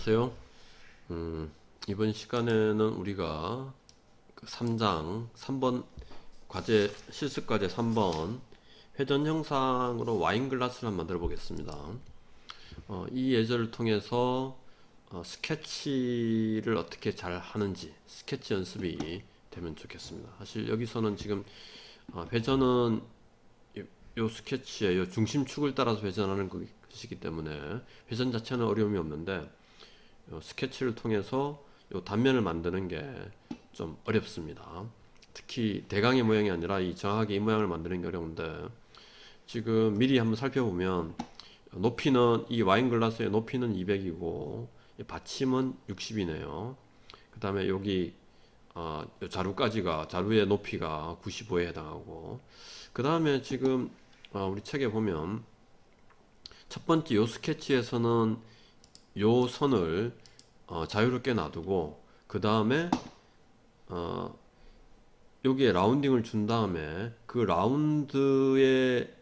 안녕하세요. 음, 이번 시간에는 우리가 그 3장 3번 과제 실습 과제 3번 회전 형상으로 와인 글라스를 한번 만들어 보겠습니다. 어, 이 예제를 통해서 어, 스케치를 어떻게 잘 하는지 스케치 연습이 되면 좋겠습니다. 사실 여기서는 지금 어, 회전은 요, 요 스케치의 요 중심축을 따라서 회전하는 것이기 때문에 회전 자체는 어려움이 없는데 요 스케치를 통해서 요 단면을 만드는 게 좀 어렵습니다. 특히 대강의 모양이 아니라 이 정확하게 이 모양을 만드는 게 어려운데 지금 미리 한번 살펴보면 높이는 이 와인 글라스의 높이는 200이고 받침은 60이네요. 그 다음에 여기 어, 요 자루까지가 자루의 높이가 95에 해당하고 그 다음에 지금 어, 우리 책에 보면 첫 번째 요 스케치에서는 요 선을 어, 자유롭게 놔두고 그 다음에 어, 여기에 라운딩을 준 다음에 그 라운드의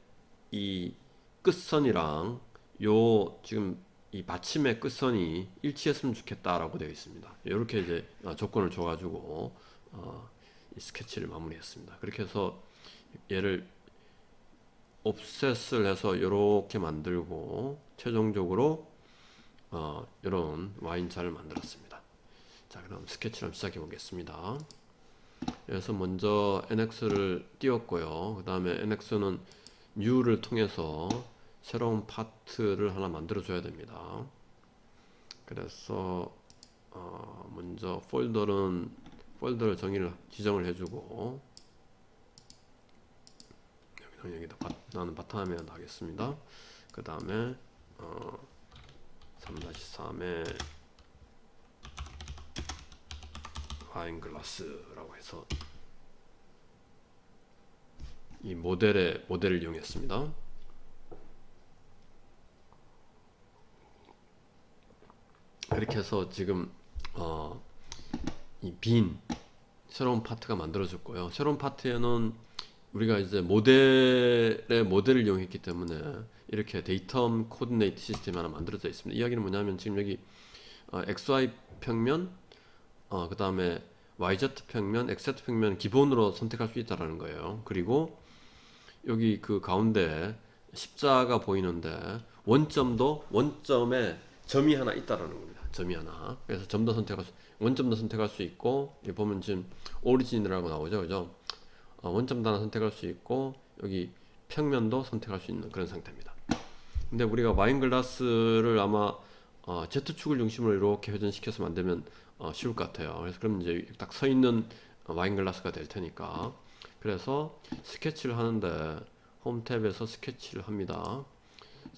이 끝선이랑 요 지금 이 받침의 끝선이 일치했으면 좋겠다라고 되어 있습니다. 이렇게 이제 어, 조건을 줘가지고 어, 이 스케치를 마무리했습니다. 그렇게 해서 얘를 옵셋을 해서 이렇게 만들고 최종적으로 어, 이런 와인잔을 만들었습니다. 자, 그럼 스케치를 시작해 보겠습니다. 그래서 먼저 nx를 띄웠고요. 그 다음에 nx는 new를 통해서 새로운 파트를 하나 만들어 줘야 됩니다. 그래서 어, 먼저 폴더는 폴더를 정의를 지정을 해주고 여기다 여기다 바, 나는 바탕화면 하겠습니다. 그 다음에 어, 3-3에 와인 글라스라고 해서 이 모델의 모델을 이용했습니다. 이렇게 해서 지금 어, 이빈 새로운 파트가 만들어졌고요. 새로운 파트에는 우리가 이제 모델의 모델을 이용했기 때문에 이렇게 데이터 코디네이트 시스템이 하나 만들어져 있습니다. 이야기는 뭐냐면 지금 여기 어, XY 평면, 어, 그 다음에 YZ 평면, XZ 평면 기본으로 선택할 수 있다라는 거예요. 그리고 여기 그 가운데 십자가 보이는데 원점도 원점에 점이 하나 있다라는 겁니다. 점이 하나. 그래서 점도 선택할 수, 원점도 선택할 수 있고 여기 보면 지금 오리진이라고 나오죠, 그죠? 어, 원점도 하나 선택할 수 있고 여기 평면도 선택할 수 있는 그런 상태입니다. 근데 우리가 와인 글라스를 아마 어, Z축을 중심으로 이렇게 회전시켜서 만들면 어, 쉬울 것 같아요. 그래서 그럼 이제 딱 서 있는 와인 글라스가 될 테니까. 그래서 스케치를 하는데 홈 탭에서 스케치를 합니다.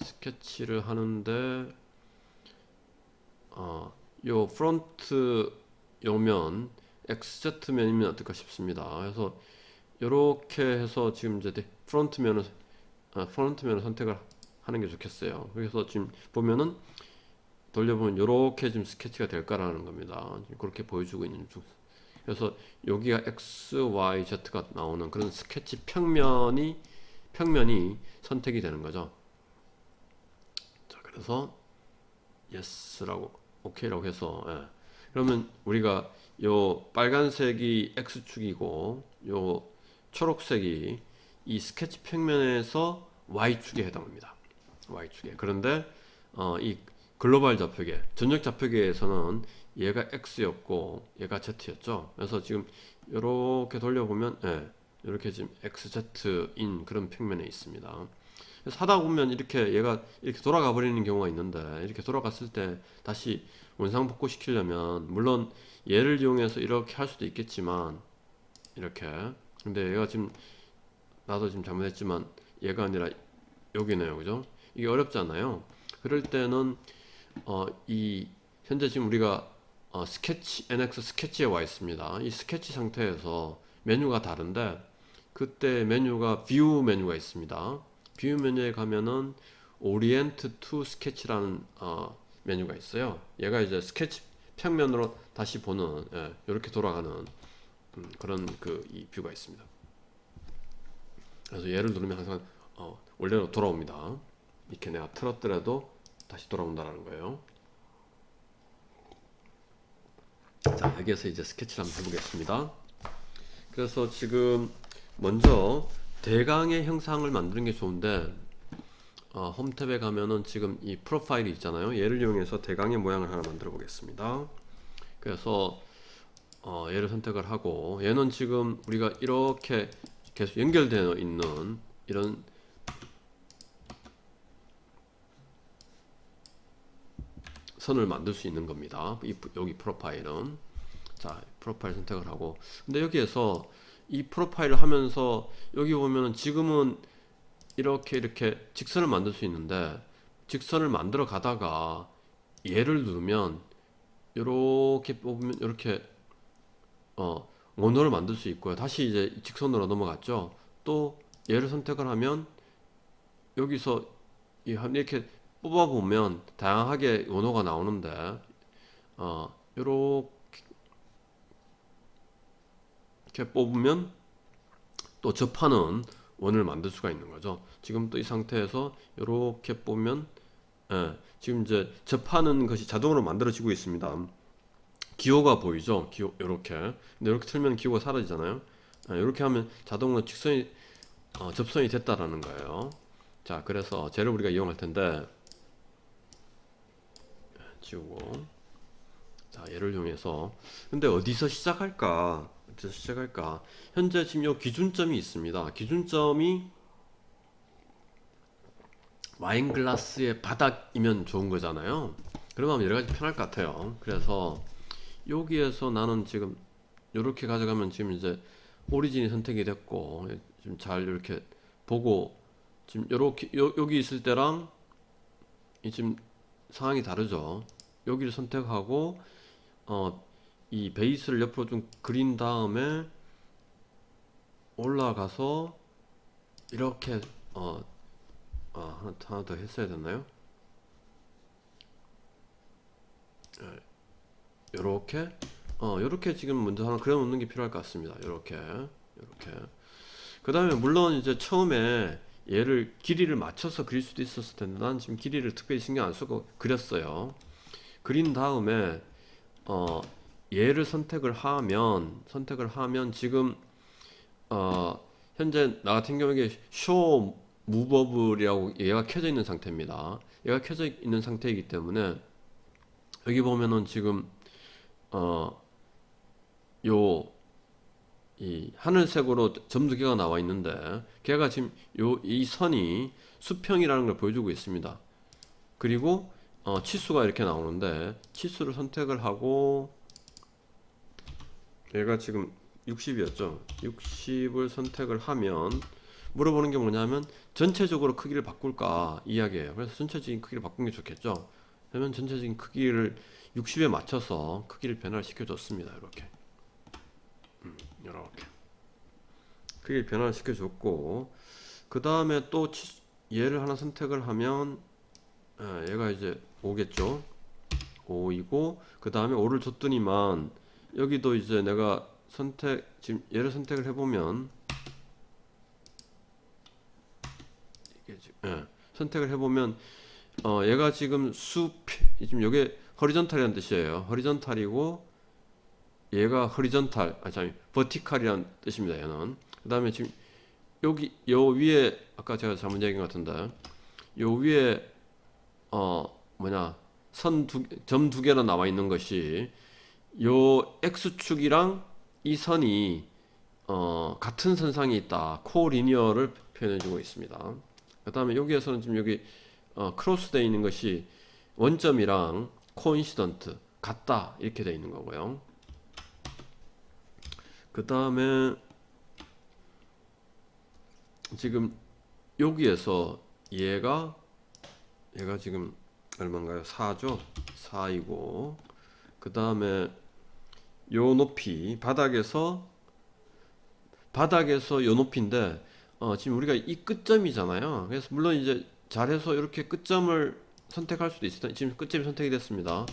스케치를 하는데 어, 요 프론트 요면 XZ면이면 어떨까 싶습니다. 그래서 이렇게 해서 지금 이제 프론트 면을 아, 프론트 면을 선택을 하는 게 좋겠어요. 그래서 지금 보면은 돌려보면 이렇게 지금 스케치가 될까라는 겁니다. 그렇게 보여주고 있는 중. 그래서 여기가 x, y, z가 나오는 그런 스케치 평면이 평면이 선택이 되는 거죠. 자, 그래서 yes라고 ok라고 해서 예. 그러면 우리가 요 빨간색이 x축이고 요 초록색이 이 스케치 평면에서 y축에 해당합니다. Y축에. 그런데 어, 이 글로벌 좌표계, 전역 좌표계에서는 얘가 x였고 얘가 z였죠. 그래서 지금 이렇게 돌려보면 예, 이렇게 지금 xz인 그런 평면에 있습니다. 그래서 하다 보면 이렇게 얘가 이렇게 돌아가 버리는 경우가 있는데 이렇게 돌아갔을 때 다시 원상 복구 시키려면 물론 얘를 이용해서 이렇게 할 수도 있겠지만 이렇게 근데 얘가 지금 나도 지금 잘못했지만 얘가 아니라 여기네요 그죠 이게 어렵잖아요 그럴 때는 어, 이 현재 지금 우리가 어, 스케치 NX 스케치에 와 있습니다 이 스케치 상태에서 메뉴가 다른데 그때 메뉴가 뷰 메뉴가 있습니다 뷰 메뉴에 가면은 오리엔트 투 스케치라는 어, 메뉴가 있어요 얘가 이제 스케치 평면으로 다시 보는 예, 이렇게 돌아가는 음, 그런 그 이 뷰가 있습니다. 그래서 얘를 누르면 항상 어, 원래로 돌아옵니다. 이렇게 내가 틀었더라도 다시 돌아온다라는 거예요. 여기에서 이제 스케치를 한번 해보겠습니다. 그래서 지금 먼저 대강의 형상을 만드는 게 좋은데 어, 홈탭에 가면은 지금 이 프로파일이 있잖아요. 얘를 이용해서 대강의 모양을 하나 만들어 보겠습니다. 그래서 어, 얘를 선택을 하고 얘는 지금 우리가 이렇게 계속 연결되어 있는 이런 선을 만들 수 있는 겁니다. 이, 여기 프로파일은 자 프로파일 선택을 하고 근데 여기에서 이 프로파일을 하면서 여기 보면은 지금은 이렇게 이렇게 직선을 만들 수 있는데 직선을 만들어 가다가 얘를 누르면 이렇게 뽑으면 이렇게 어 원호를 만들 수 있고요. 다시 이제 직선으로 넘어갔죠. 또 얘를 선택을 하면 여기서 이렇게 뽑아 보면 다양하게 원호가 나오는데 어 이렇게 뽑으면 또 접하는 원을 만들 수가 있는 거죠. 지금 또 이 상태에서 이렇게 보면 예, 지금 이제 접하는 것이 자동으로 만들어지고 있습니다. 기호가 보이죠? 기호 이렇게. 근데 이렇게 틀면 기호가 사라지잖아요. 예, 이렇게 하면 자동으로 직선이 어, 접선이 됐다라는 거예요. 자, 그래서 쟤를 우리가 이용할 텐데 지우고 자, 얘를 이용해서 근데 어디서 시작할까? 어디서 시작할까? 현재 지금 요 기준점이 있습니다. 기준점이 와인 글라스의 바닥이면 좋은 거잖아요. 그러면 여러 가지 편할 것 같아요. 그래서 여기에서 나는 지금 이렇게 가져가면 지금 이제 오리진이 선택이 됐고 지금 잘 이렇게 보고 지금 이렇게 요, 여기 있을 때랑 이 지금 상황이 다르죠. 여기를 선택하고 어, 이 베이스를 옆으로 좀 그린 다음에 올라가서 이렇게 어, 아, 하나, 하나 더 했어야 됐나요? 요렇게? 어 요렇게 지금 먼저 하나 그려 놓는 게 필요할 것 같습니다. 요렇게 요렇게. 그 다음에 물론 이제 처음에 얘를 길이를 맞춰서 그릴 수도 있었을 텐데 난 지금 길이를 특별히 신경 안 쓰고 그렸어요 그린 다음에 어 얘를 선택을 하면 선택을 하면 지금 어 현재 나 같은 경우에 쇼 무버블이라고 얘가 켜져 있는 상태입니다 얘가 켜져 있는 상태이기 때문에 여기 보면은 지금 어, 요, 이 하늘색으로 점두 개가 나와 있는데, 걔가 지금 요, 이 선이 수평이라는 걸 보여주고 있습니다. 그리고, 어, 치수가 이렇게 나오는데, 치수를 선택을 하고, 얘가 지금 60이었죠? 60을 선택을 하면, 물어보는 게 뭐냐면, 전체적으로 크기를 바꿀까 이야기예요. 그래서 전체적인 크기를 바꾸는 게 좋겠죠? 그러면 전체적인 크기를 60에 맞춰서 크기를 변화를 시켜 줬습니다. 이렇게, 음, 이렇게 크기를 변화를 시켜 줬고, 그 다음에 또 치- 얘를 하나 선택을 하면 아, 얘가 이제 5겠죠. 5이고 그 다음에 5를 줬더니만 여기도 이제 내가 선택 지금 얘를 선택을 해보면 이게 지금 예, 선택을 해보면 어 얘가 지금 수 지금 요게 허리전탈이라는 뜻이에요. 허리전탈이고 얘가 허리전탈 아 잠이 버티칼이라는 뜻입니다. 얘는 그 다음에 지금 여기 요 위에 아까 제가 잘못 얘기한 것 같은데 요 위에 어 뭐냐 선두점두 개나 나와 있는 것이 요 x축이랑 이 선이 어 같은 선상에 있다 코리니어를 표현해 주고 있습니다. 그 다음에 여기에서는 지금 여기 어, 크로스되어 있는 것이 원점이랑 코인시던트 같다 이렇게 되어 있는 거고요. 그 다음에 지금 여기에서 얘가 얘가 지금 얼마인가요? 4죠? 4이고 그 다음에 요 높이 바닥에서 바닥에서 요 높이인데 어, 지금 우리가 이 끝점이잖아요. 그래서 물론 이제 잘해서 이렇게 끝점을 선택할 수도 있어요. 지금 끝점이 선택이 됐습니다.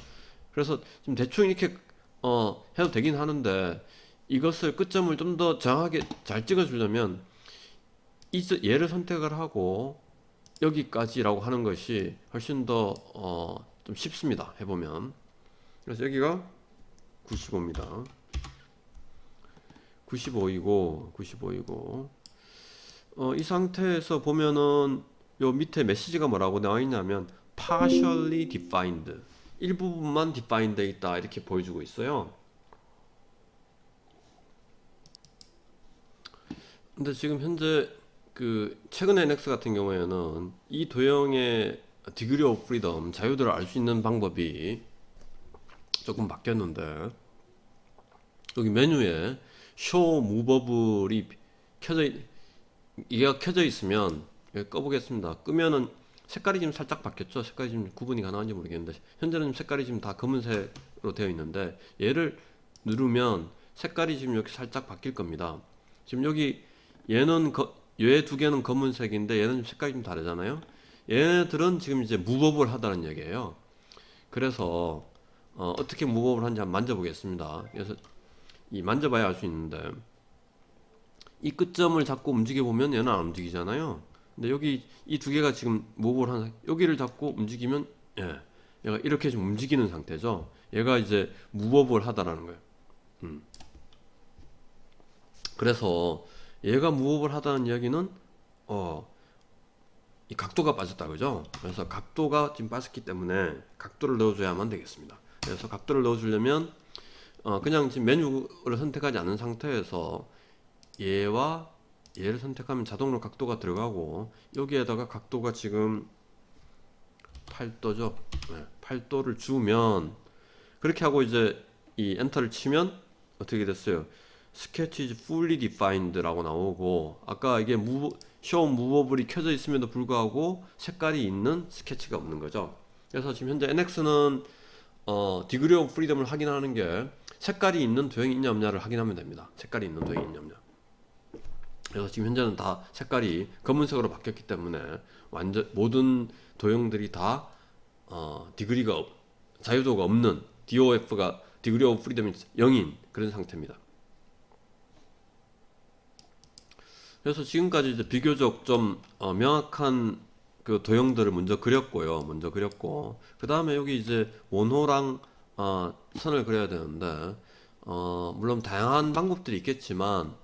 그래서 지금 대충 이렇게 어, 해도 되긴 하는데 이것을 끝점을 좀 더 정확하게 잘 찍어주려면 이 서- 얘를 선택을 하고 여기까지라고 하는 것이 훨씬 더 어, 좀 쉽습니다. 해보면 그래서 여기가 95입니다. 95이고 95이고 어, 이 상태에서 보면은 요 밑에 메시지가 뭐라고 나와 있냐면 partially defined 일부분만 define 돼 있다 이렇게 보여주고 있어요. 근데 지금 현재 그 최근 NX 같은 경우에는 이 도형의 디그리 오브 프리덤 자유도를 알 수 있는 방법이 조금 바뀌었는데 여기 메뉴에 쇼 무버블이 켜져 있, 이게 켜져 있으면 꺼보겠습니다. 끄면은 색깔이 지금 살짝 바뀌었죠. 색깔이 지금 구분이 가능한지 모르겠는데 현재는 색깔이 지금 다 검은색으로 되어 있는데 얘를 누르면 색깔이 지금 이렇게 살짝 바뀔 겁니다. 지금 여기 얘는 얘 두 개는 검은색인데 얘는 좀 색깔이 좀 다르잖아요. 얘네들은 지금 이제 무법을 하다는 얘기예요. 그래서 어, 어떻게 무법을 하는지 한번 만져보겠습니다. 그래서 이 만져봐야 알 수 있는데 이 끝점을 잡고 움직여 보면 얘는 안 움직이잖아요. 근데 여기 이 두 개가 지금 무법을 하는 여기를 잡고 움직이면 예, 얘가 이렇게 좀 움직이는 상태죠. 얘가 이제 무법을 하다라는 거예요. 음. 그래서 얘가 무법을 하다는 이야기는 어, 이 각도가 빠졌다 그죠? 그래서 각도가 지금 빠졌기 때문에 각도를 넣어줘야만 되겠습니다. 그래서 각도를 넣어주려면 어, 그냥 지금 메뉴를 선택하지 않은 상태에서 얘와 얘를 선택하면 자동으로 각도가 들어가고 여기에다가 각도가 지금 8도죠. 네, 8도를 주면 그렇게 하고 이제 이 엔터를 치면 어떻게 됐어요? 스케치 is fully defined라고 나오고 아까 이게 무브, show moveable이 켜져 있음에도 불구하고 색깔이 있는 스케치가 없는 거죠. 그래서 지금 현재 NX는 어, 디그리 오브 프리덤을 확인하는 게 색깔이 있는 도형이 있냐 없냐를 확인하면 됩니다. 색깔이 있는 도형이 있냐 없냐. 그래서 지금 현재는 다 색깔이 검은색으로 바뀌었기 때문에 완전 모든 도형들이 다 어, 디그리가 없, 자유도가 없는 DOF가 디그리 오브 프리덤이 0인 그런 상태입니다. 그래서 지금까지 이제 비교적 좀 어, 명확한 그 도형들을 먼저 그렸고요. 먼저 그렸고 그 다음에 여기 이제 원호랑 어, 선을 그려야 되는데 어, 물론 다양한 방법들이 있겠지만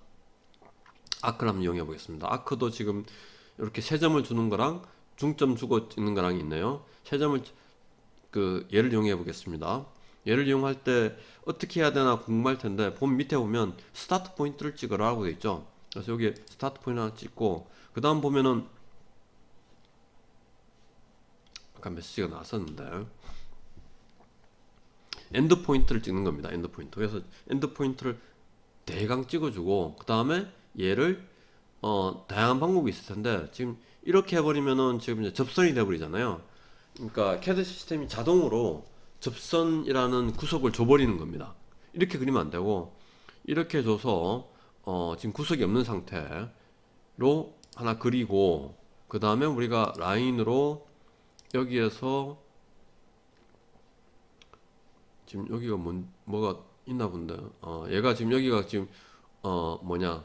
아크를 한번 이용해 보겠습니다. 아크도 지금 이렇게 세 점을 주는 거랑 중점 주고 찍는 거랑 있네요. 세 점을 그 얘를 이용해 보겠습니다. 얘를 이용할 때 어떻게 해야 되나 궁금할 텐데 본 밑에 보면 스타트 포인트를 찍으라고 되어 있죠. 그래서 여기 스타트 포인트 하나 찍고 그 다음 보면은 아까 메시지가 나왔었는데 엔드 포인트를 찍는 겁니다. 엔드 포인트. 그래서 엔드 포인트를 대강 찍어주고 그 다음에 얘를 어 다양한 방법이 있을 텐데 지금 이렇게 해버리면은 지금 이제 접선이 돼버리잖아요. 그러니까 캐드 시스템이 자동으로 접선이라는 구석을 줘버리는 겁니다. 이렇게 그리면 안 되고 이렇게 줘서 어 지금 구석이 없는 상태로 하나 그리고 그 다음에 우리가 라인으로 여기에서 지금 여기가 뭔 뭐가 있나 본데. 어 얘가 지금 여기가 지금 어 뭐냐.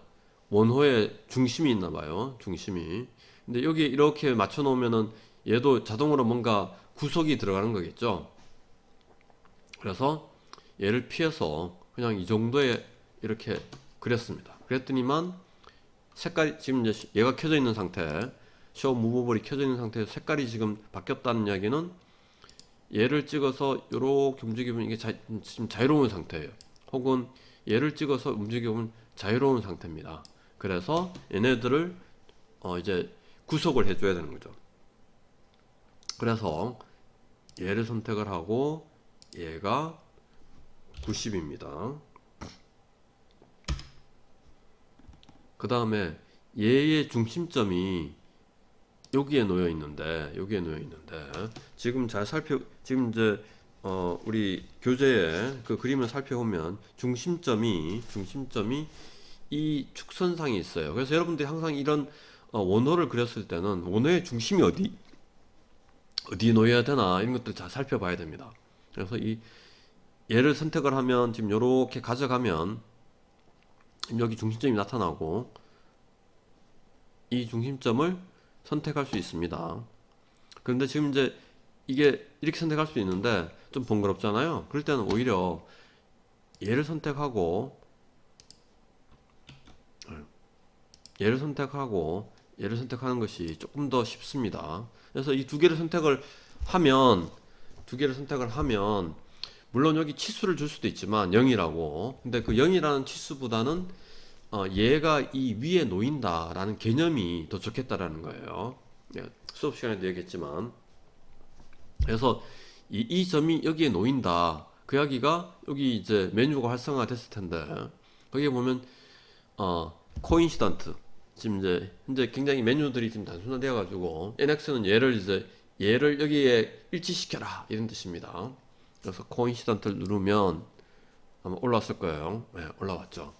원호의 중심이 있나 봐요. 중심이. 근데 여기 이렇게 맞춰 놓으면은 얘도 자동으로 뭔가 구석이 들어가는 거겠죠? 그래서 얘를 피해서 그냥 이 정도에 이렇게 그렸습니다 그랬더니만 색깔이 지금 이제 얘가 켜져 있는 상태 쇼 무브볼이 켜져 있는 상태에서 색깔이 지금 바뀌었다는 이야기는 얘를 찍어서 이렇게 움직이면 이게 자, 지금 자유로운 상태예요. 혹은 얘를 찍어서 움직이면 자유로운 상태입니다. 그래서 얘네들을 어 이제 구속을 해줘야 되는 거죠. 그래서 얘를 선택을 하고 얘가 90입니다. 그 다음에 얘의 중심점이 여기에 놓여 있는데 여기에 놓여 있는데 지금 잘 살펴 지금 이제 어 우리 교재에 그 그림을 살펴보면 중심점이 중심점이 이 축선상에 있어요. 그래서 여러분들이 항상 이런 어 원호를 그렸을 때는 원호의 중심이 어디 어디 놓여야 되나 이런 것들 잘 살펴봐야 됩니다. 그래서 이 얘를 선택을 하면 지금 이렇게 가져가면 여기 중심점이 나타나고 이 중심점을 선택할 수 있습니다. 그런데 지금 이제 이게 이렇게 선택할 수 있는데 좀 번거롭잖아요. 그럴 때는 오히려 얘를 선택하고 얘를 선택하고 얘를 선택하는 것이 조금 더 쉽습니다. 그래서 이 두 개를 선택을 하면 두 개를 선택을 하면 물론 여기 치수를 줄 수도 있지만 0이라고 근데 그 0이라는 치수보다는 어, 얘가 이 위에 놓인다라는 개념이 더 좋겠다라는 거예요. 예, 수업 시간에도 얘기했지만 그래서 이, 이 점이 여기에 놓인다. 그 이야기가 여기 이제 메뉴가 활성화 됐을 텐데 거기에 보면 어 코인시던트 지금 이제 현재 굉장히 메뉴들이 지금 단순화되어 가지고 NX는 얘를 이제 얘를 여기에 일치시켜라 이런 뜻입니다. 그래서 코인시던트를 누르면 아마 올라왔을 거예요. 네, 올라왔죠.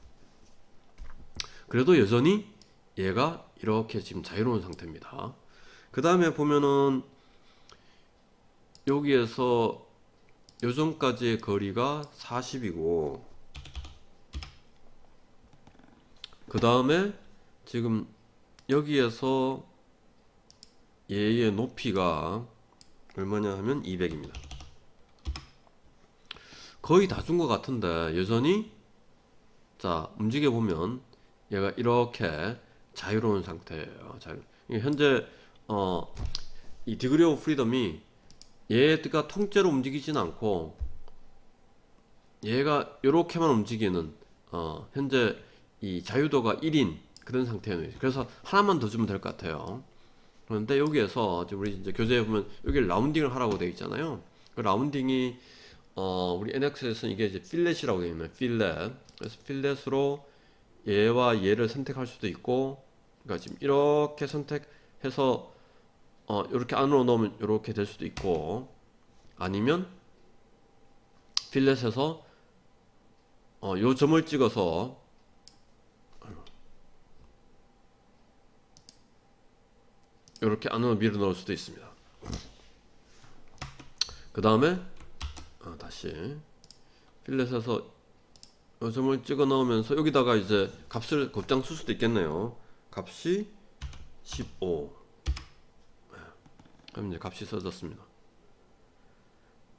그래도 여전히 얘가 이렇게 지금 자유로운 상태입니다. 그 다음에 보면은 여기에서 요점까지의 거리가 40이고 그 다음에 지금 여기에서 얘의 높이가 얼마냐 하면 200입니다. 거의 다 준 것 같은데 여전히 자 움직여 보면 얘가 이렇게 자유로운 상태예요. 자유. 현재 어, 이 디그리 오브 프리덤이 얘가 통째로 움직이진 않고 얘가 이렇게만 움직이는 어, 현재 이 자유도가 1인 그런 상태예요. 그래서 하나만 더 주면 될 것 같아요. 그런데 여기에서 우리 이제 교재에 보면 여기 라운딩을 하라고 되어 있잖아요. 그 라운딩이 어, 우리 NX에서는 이게 이제 필렛이라고 되어 있는 필렛. 그래서 필렛으로 얘와 얘를 선택할 수도 있고, 그러니까 지금 이렇게 선택해서 어, 이렇게 안으로 넣으면 이렇게 될 수도 있고, 아니면 필렛에서 어, 요 점을 찍어서 이렇게 안으로 밀어 넣을 수도 있습니다. 그 다음에 어, 다시 필렛에서 요 점을 찍어 넣으면서 여기다가 이제 값을 곧장 쓸 수도 있겠네요. 값이 15. 네. 그럼 이제 값이 써졌습니다.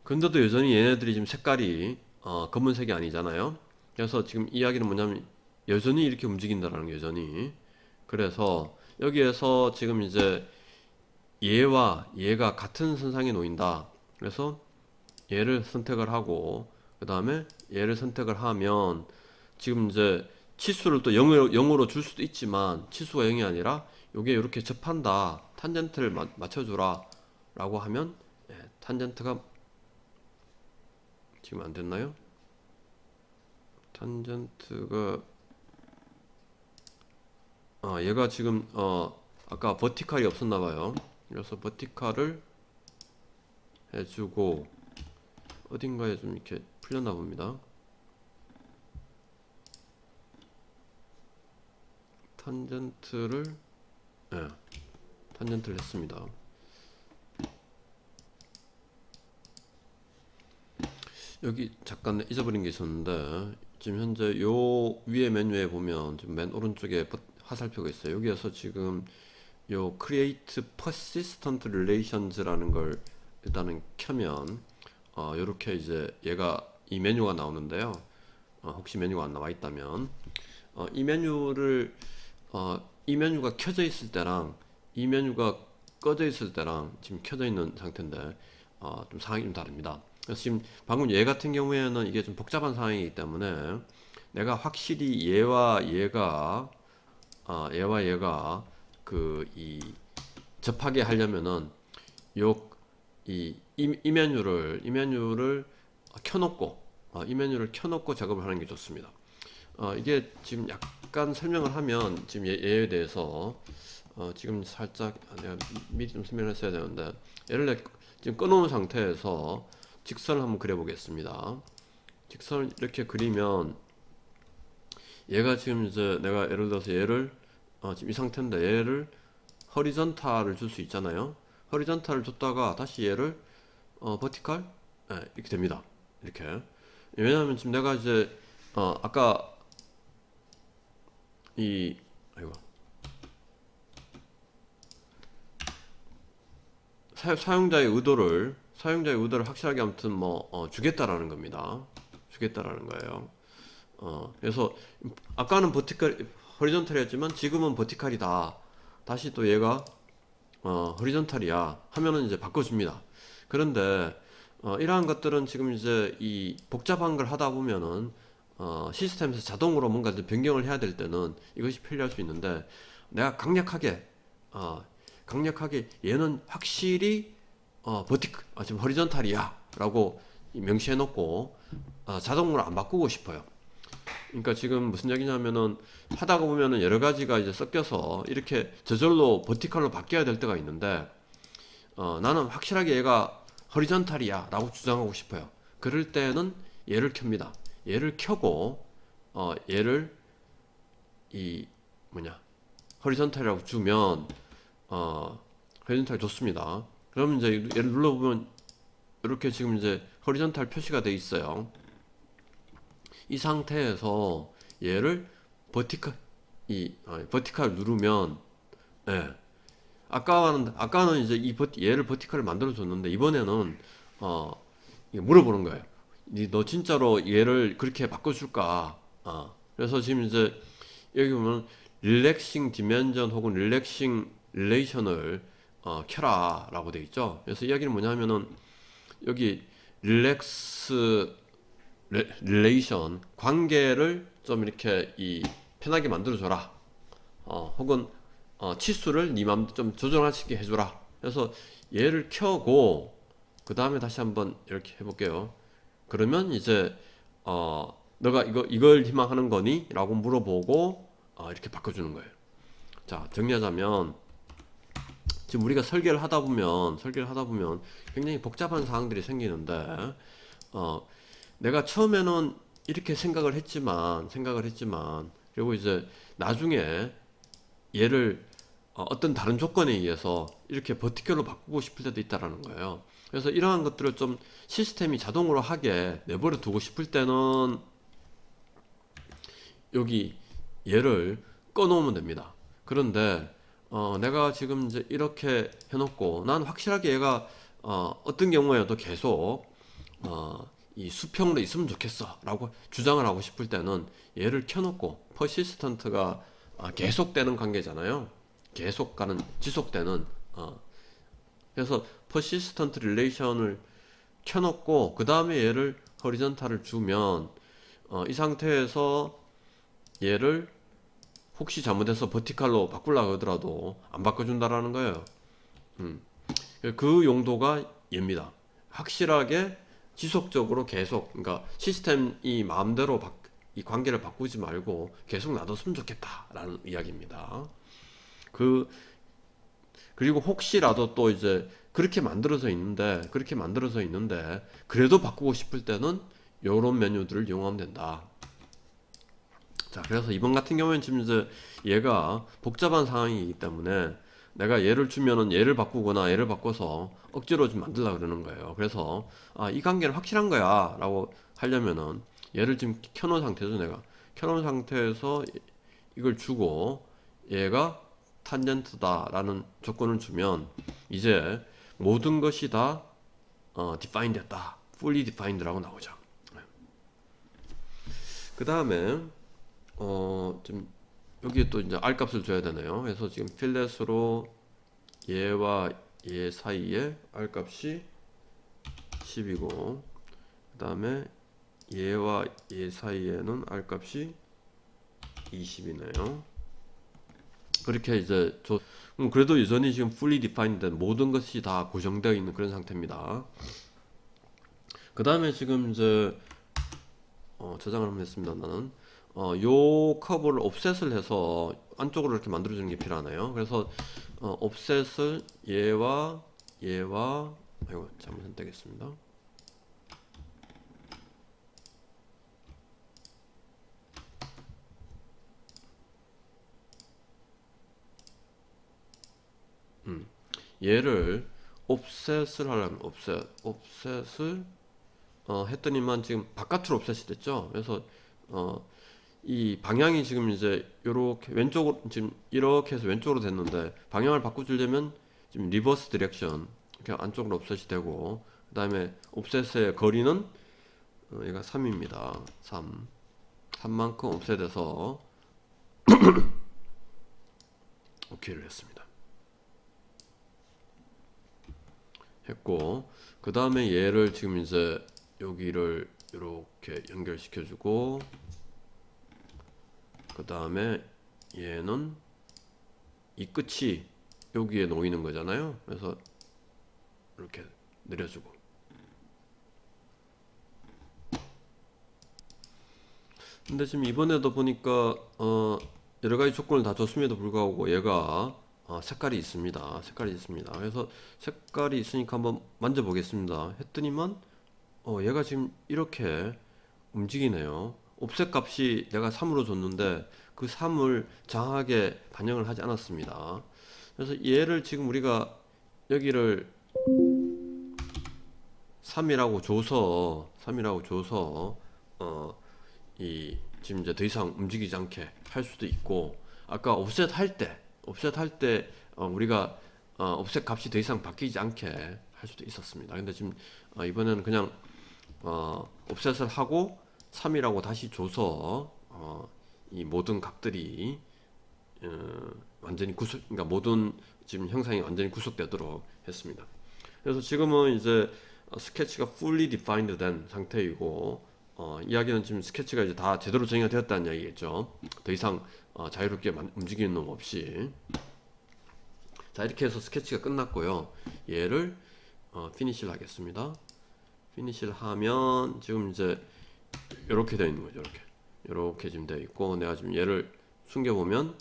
근데도 여전히 얘네들이 지금 색깔이 어, 검은색이 아니잖아요. 그래서 지금 이야기는 뭐냐면 여전히 이렇게 움직인다라는 게 여전히. 그래서 여기에서 지금 이제 얘와 얘가 같은 선상에 놓인다. 그래서 얘를 선택을 하고 그 다음에 얘를 선택을 하면 지금 이제 치수를 또 0으로, 0으로 줄 수도 있지만 치수가 0이 아니라 요게 이렇게 접한다. 탄젠트를 마, 맞춰주라 라고 하면 예, 탄젠트가 지금 안 됐나요? 탄젠트가 아 얘가 지금 어 아까 버티칼이 없었나 봐요. 그래서 버티칼을 해주고 어딘가에 좀 이렇게 풀렸나 봅니다. 탄젠트를 예, 탄젠트를 했습니다. 여기 잠깐 잊어버린 게 있었는데 지금 현재 요 위에 메뉴에 보면 지금 맨 오른쪽에 버- 화살표가 있어요. 여기에서 지금 요 Create Persistent Relations라는 걸 일단은 켜면 어, 이렇게 이제 얘가 이 메뉴가 나오는데요. 어, 혹시 메뉴가 안 나와 있다면 어, 이 메뉴를 어, 이 메뉴가 켜져 있을 때랑 이 메뉴가 꺼져 있을 때랑 지금 켜져 있는 상태인데 어, 좀 상황이 좀 다릅니다. 그래서 지금 방금 얘 같은 경우에는 이게 좀 복잡한 상황이기 때문에 내가 확실히 얘와 얘가 아, 얘와 얘가 그 이 접하게 하려면은 요이 이, 이 메뉴를 이 메뉴를 켜놓고 어, 이 메뉴를 켜놓고 작업을 하는 게 좋습니다. 어, 이게 지금 약간 설명을 하면 지금 얘, 얘에 대해서 어, 지금 살짝 아, 내가 미리 좀 설명했어야 되는데 얘를 내- 지금 꺼놓은 상태에서 직선을 한번 그려보겠습니다. 직선을 이렇게 그리면 얘가 지금 이제 내가 예를 들어서 얘를 어, 지금 이 상태인데 얘를 허리전탈을 줄 수 있잖아요. 허리전탈을 줬다가 다시 얘를 어, 버티칼 예, 이렇게 됩니다. 이렇게 왜냐하면 지금 내가 이제 어, 아까 이 아이고 사, 사용자의 의도를 사용자의 의도를 확실하게 아무튼 뭐 어, 주겠다라는 겁니다. 주겠다라는 거예요. 어, 그래서 아까는 버티컬 허리존탈이었지만 지금은 버티컬이다. 다시 또 얘가 어, 허리존탈이야 하면은 이제 바꿔줍니다. 그런데 어, 이러한 것들은 지금 이제 이 복잡한 걸 하다 보면은 어, 시스템에서 자동으로 뭔가 좀 변경을 해야 될 때는 이것이 편리할 수 있는데 내가 강력하게 어, 강력하게 얘는 확실히 어, 버티 아, 지금 허리존탈이야라고 명시해 놓고 어, 자동으로 안 바꾸고 싶어요. 그러니까 지금 무슨 얘기냐면은 하다가 보면은 여러 가지가 이제 섞여서 이렇게 저절로 버티컬로 바뀌어야 될 때가 있는데 어, 나는 확실하게 얘가 허리존탈이야 라고 주장하고 싶어요. 그럴 때는 얘를 켭니다. 얘를 켜고 어, 얘를 이 뭐냐 허리존탈이라고 주면 어, 허리존탈 좋습니다. 그러면 이제 얘를 눌러보면 이렇게 지금 이제 허리존탈 표시가 돼 있어요. 이 상태에서 얘를 버티컬 이 아, 버티컬 누르면 예. 아까는 아까는 이제 이 버티, 얘를 버티컬을 만들어 줬는데 이번에는 어 물어보는 거예요. 니너 진짜로 얘를 그렇게 바꿔줄까? 아 그래서 지금 이제 여기 보면 릴렉싱 디멘전 혹은 릴렉싱 릴레이션을 어, 켜라라고 돼 있죠. 그래서 이야기는 뭐냐면은 여기 릴렉스 레- 릴레이션 관계를 좀 이렇게 이 편하게 만들어 줘라. 어, 혹은 어, 치수를 네 맘대로 좀 있게 해줘라. 그래서 얘를 켜고 그 다음에 다시 한번 이렇게 해볼게요. 그러면 이제 어, 너가 이거 이걸 희망하는 거니?라고 물어보고 어, 이렇게 바꿔주는 거예요. 자 정리하자면 지금 우리가 설계를 하다 보면 설계를 하다 보면 굉장히 복잡한 사항들이 생기는데 어, 내가 처음에는 이렇게 생각을 했지만 생각을 했지만 그리고 이제 나중에 얘를 어, 어떤 다른 조건에 의해서 이렇게 버티컬로 바꾸고 싶을 때도 있다라는 거예요. 그래서 이러한 것들을 좀 시스템이 자동으로 하게 내버려 두고 싶을 때는 여기 얘를 꺼놓으면 됩니다. 그런데 어, 내가 지금 이제 이렇게 해놓고 난 확실하게 얘가 어, 어떤 경우에도 계속 어, 이 수평으로 있으면 좋겠어라고 주장을 하고 싶을 때는 얘를 켜놓고 퍼시스턴트가 아, 계속되는 관계잖아요. 계속 가는 지속되는 어. 그래서 퍼시스턴트 릴레이션을 켜놓고 그 다음에 얘를 허리전탈을 주면 어, 이 상태에서 얘를 혹시 잘못해서 버티칼로 바꾸려고 하더라도 안 바꿔준다라는 거예요. 음. 그 용도가 얘입니다. 확실하게 지속적으로 계속 그러니까 시스템이 마음대로 바, 이 관계를 바꾸지 말고 계속 놔뒀으면 좋겠다라는 이야기입니다. 그 그리고 혹시라도 또 이제 그렇게 만들어져 있는데 그렇게 만들어져 있는데 그래도 바꾸고 싶을 때는 이런 메뉴들을 이용하면 된다. 자, 그래서 이번 같은 경우에는 지금 이제 얘가 복잡한 상황이기 때문에 내가 얘를 주면은 얘를 바꾸거나 얘를 바꿔서 억지로 좀 만들려 그러는 거예요. 그래서 아, 이 관계는 확실한 거야 라고 하려면은 얘를 지금 켜놓은 상태죠, 내가. 켜놓은 상태에서 이걸 주고 얘가 탄젠트다라는 조건을 주면 이제 모든 것이 다 어, define 됐다. fully defined라고 나오죠. 그 다음에 어, 좀 여기에 또 이제 R 값을 줘야 되네요. 그래서 지금 필렛으로 얘와 얘 사이에 R 값이 10이고 그 다음에 얘와 얘 사이에는 R 값이 20이네요. 그렇게 이제 저 음, 그래도 여전히 지금 fully defined 된 모든 것이 다 고정되어 있는 그런 상태입니다. 그 다음에 지금 이제 어, 저장을 한번 했습니다. 나는 어, 요 커브를 옵셋을 해서 안쪽으로 이렇게 만들어주는 게 필요하네요. 그래서 어, 옵셋을 얘와 얘와 아이고 잘못 선택했습니다. 음, 얘를 옵셋을 하려면 옵셋 옵셋을 어, 했더니만 지금 바깥으로 옵셋이 됐죠. 그래서 어, 이 방향이 지금 이제 요렇게 왼쪽으로 지금 이렇게 해서 왼쪽으로 됐는데 방향을 바꿔주려면 지금 리버스 디렉션 이렇게 안쪽으로 옵셋이 되고 그 다음에 옵셋의 거리는 어, 얘가 3입니다. 3. 3만큼 옵셋해서 오케이를 했습니다. 했고 그 다음에 얘를 지금 이제 여기를 이렇게 연결시켜 주고 그 다음에 얘는 이 끝이 여기에 놓이는 거잖아요. 그래서 이렇게 내려주고 근데 지금 이번에도 보니까 어 여러 가지 조건을 다 줬음에도 불구하고 얘가 어 색깔이 있습니다. 색깔이 있습니다. 그래서 색깔이 있으니까 한번 만져보겠습니다. 했더니만 어 얘가 지금 이렇게 움직이네요. 옵셋 값이 내가 3으로 줬는데 그 3을 정확하게 반영을 하지 않았습니다. 그래서 얘를 지금 우리가 여기를 3이라고 줘서 3이라고 줘서 어 이 지금 이제 더 이상 움직이지 않게 할 수도 있고 아까 옵셋 할때 옵셋 할때어 우리가 어 옵셋 값이 더 이상 바뀌지 않게 할 수도 있었습니다. 근데 지금 어 이번에는 그냥 어 옵셋을 하고 3이라고 다시 줘서 어이 모든 값들이 어 완전히 구속 그러니까 모든 지금 형상이 완전히 구속되도록 했습니다. 그래서 지금은 이제 어, 스케치가 fully defined 된 상태이고 어, 이야기는 지금 스케치가 이제 다 제대로 정의가 되었다는 이야기겠죠. 더 이상 어, 자유롭게 만- 움직이는 놈 없이. 자 이렇게 해서 스케치가 끝났고요. 얘를 어, 피니시를 하겠습니다. 피니시를 하면 지금 이제 이렇게 되어 있는 거죠. 이렇게 이렇게 지금 되어 있고 내가 지금 얘를 숨겨 보면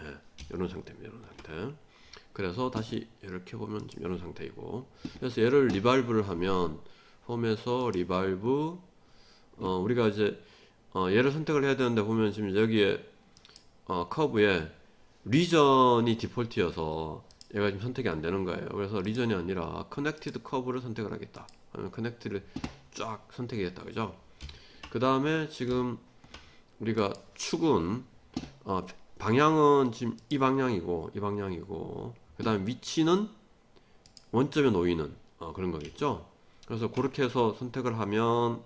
예, 이런 상태입니다. 이런 상태. 그래서 다시 이렇게 보면 지금 이런 상태이고 그래서 얘를 리발브를 하면 홈에서 리발브 어, 우리가 이제 어, 얘를 선택을 해야 되는데 보면 지금 여기에 어, 커브에 리전이 디폴트여서 얘가 지금 선택이 안 되는 거예요. 그래서 리전이 아니라 커넥티드 커브를 선택을 하겠다. 그러면 커넥트를 쫙 선택하겠다. 그죠? 그 다음에 지금 우리가 축은 어, 방향은 지금 이 방향이고 이 방향이고 그 다음에 위치는 원점에 놓이는 어, 그런 거겠죠. 그래서 그렇게 해서 선택을 하면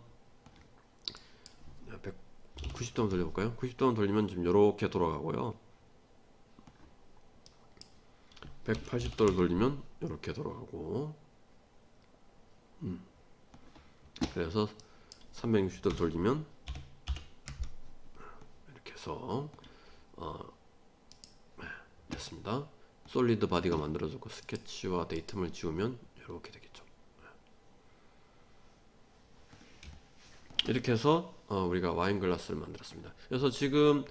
90도 돌려볼까요? 90도 돌리면 지금 이렇게 돌아가고요. 180도를 돌리면 이렇게 돌아가고, 음. 그래서 360도를 돌리면 이렇게 해서 어, 네, 됐습니다. 솔리드 바디가 만들어졌고 스케치와 데이텀을 지우면 이렇게 되겠죠. 이렇게 해서 어, 우리가 와인 글라스를 만들었습니다. 그래서 지금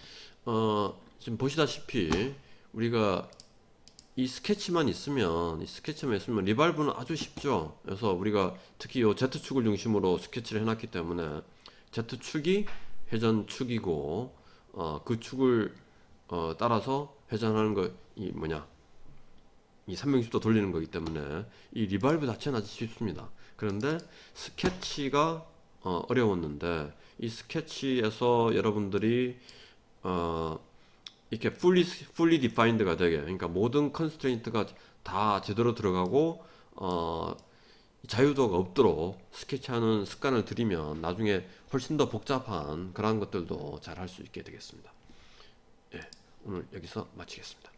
어, 지금 보시다시피 우리가 이 스케치만 있으면 이 스케치만 있으면 리발브는 아주 쉽죠. 그래서 우리가 특히 이 Z축을 중심으로 스케치를 해놨기 때문에 Z축이 회전축이고 어, 그 축을 어, 따라서 회전하는 거 이 뭐냐 이 360도 돌리는 거기 때문에 이 리발브 자체는 아주 쉽습니다. 그런데 스케치가 어, 어려웠는데 이 스케치에서 여러분들이 어, 이렇게 fully fully defined가 되게 그러니까 모든 컨스트레인트가 다 제대로 들어가고 어, 자유도가 없도록 스케치하는 습관을 들이면 나중에 훨씬 더 복잡한 그러한 것들도 잘 할 수 있게 되겠습니다. 예, 오늘 여기서 마치겠습니다.